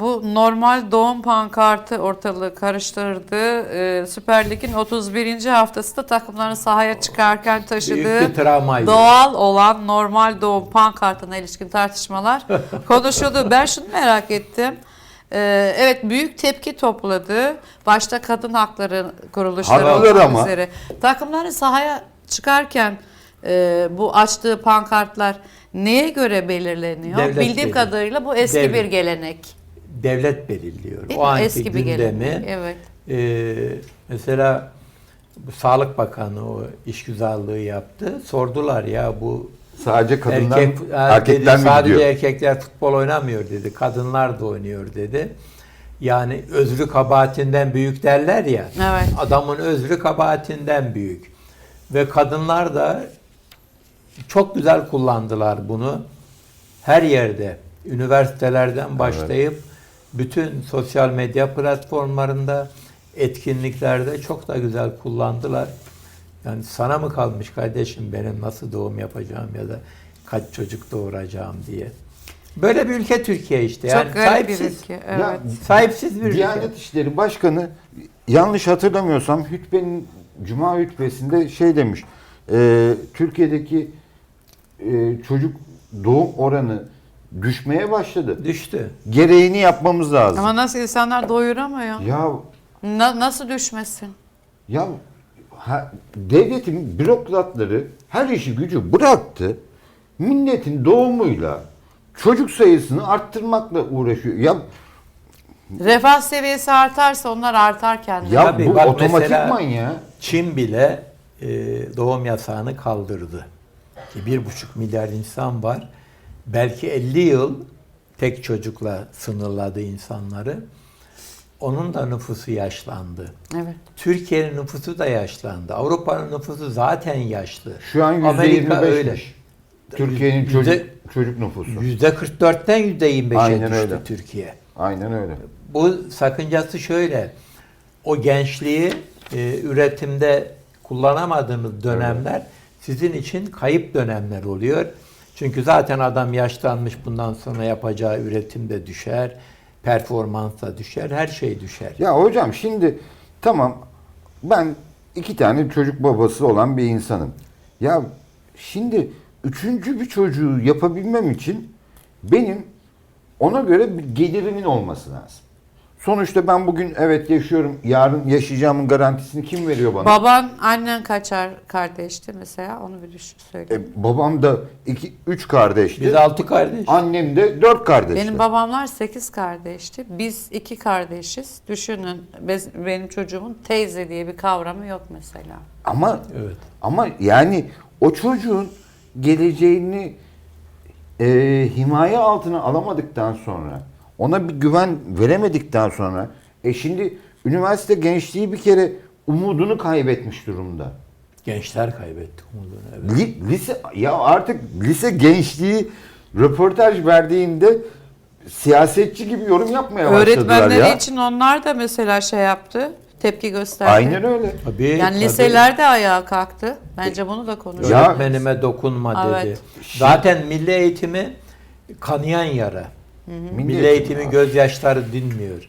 bu normal doğum pankartı ortalığı karıştırdı. Ee, Süper Lig'in 31. haftasında takımların sahaya çıkarken taşıdığı travmaydı. doğal olan normal doğum pankartına ilişkin tartışmalar konuşuldu. Ben şunu merak ettim. Ee, evet büyük tepki topladı. Başta kadın hakları kuruluşları olmak ama. üzere. Takımların sahaya çıkarken e, bu açtığı pankartlar neye göre belirleniyor? Devlet Bildiğim belirliyor. kadarıyla bu eski Devlet. bir gelenek. Devlet belirliyor. Değil o mi? anki Eski bir gündemi. Evet. e, mesela bu Sağlık Bakanı o işgüzarlığı yaptı. Sordular ya bu Sadece kadınlar erkek erkekler dedi, mi sadece gidiyor? erkekler futbol oynamıyor dedi. Kadınlar da oynuyor dedi. Yani özrü kabahatinden büyük derler ya. Evet. Adamın özrü kabahatinden büyük. Ve kadınlar da çok güzel kullandılar bunu. Her yerde, üniversitelerden başlayıp bütün sosyal medya platformlarında, etkinliklerde çok da güzel kullandılar. Yani sana mı kalmış kardeşim benim nasıl doğum yapacağım ya da kaç çocuk doğuracağım diye. Böyle bir ülke Türkiye işte. Yani Çok garip bir sahipsiz. ülke. Ya, Evet. Sahipsiz bir ülke. Diyanet İşleri Başkanı yanlış hatırlamıyorsam hutbenin Cuma hutbesinde şey demiş. e, Türkiye'deki e, çocuk doğum oranı düşmeye başladı. Düştü. Gereğini yapmamız lazım. Ama nasıl insanlar doyuramıyor? Ya Na- nasıl düşmesin? ya ha- devletin bürokratları her işi gücü bıraktı. Milletin doğumuyla çocuk sayısını arttırmakla uğraşıyor. Ya Refah seviyesi artarsa onlar artar kendileri. ya Tabii, bu bak otomatikman mesela- ya. Çin bile e, doğum yasağını kaldırdı. Ki bir buçuk milyar insan var. Belki 50 yıl tek çocukla sınırladı insanları. Onun da nüfusu yaşlandı. Evet. Türkiye'nin nüfusu da yaşlandı. Avrupa'nın nüfusu zaten yaşlı. Şu an yüzde Amerika yirmi öyle. beşmiş. Türkiye'nin Yüzde- çocuk, çocuk nüfusu. Yüzde 44'ten yüzde 25'e Aynen düştü öyle. Türkiye. Aynen öyle. Bu sakıncası şöyle. O gençliği e, üretimde kullanamadığınız dönemler sizin için kayıp dönemler oluyor. Çünkü zaten adam yaşlanmış bundan sonra yapacağı üretim de düşer, performans da düşer, her şey düşer. Ya hocam şimdi tamam ben iki tane çocuk babası olan bir insanım. Ya şimdi üçüncü bir çocuğu yapabilmem için benim ona göre bir gelirimin olması lazım. Sonuçta ben bugün evet yaşıyorum, yarın yaşayacağımın garantisini kim veriyor bana? Baban, annen kaçar kardeşti mesela onu bir düşün söyle. E, babam da iki, üç kardeşti. Biz altı kardeş. Annem de dört kardeşti. Benim babamlar 8 kardeşti. Biz iki kardeşiz. Düşünün benim çocuğumun teyze diye bir kavramı yok mesela. Ama Evet. ama yani o çocuğun geleceğini e, himaye altına alamadıktan sonra, ona bir güven veremedikten sonra, e şimdi üniversite gençliği bir kere umudunu kaybetmiş durumda. Gençler kaybetti umudunu. Evet. Li- lise ya artık lise gençliği röportaj verdiğinde siyasetçi gibi yorum yapmaya başladılar Öğretmenleri ya. için onlar da mesela şey yaptı. Tepki gösterdi. Aynen öyle. Tabii, Yani tabii. liseler de ayağa kalktı. Bence bunu da konuşalım. Ya- Öğretmenime dokunma dedi. Evet. Zaten milli eğitimi kanayan yara. Milli eğitimin gözyaşları dinmiyor.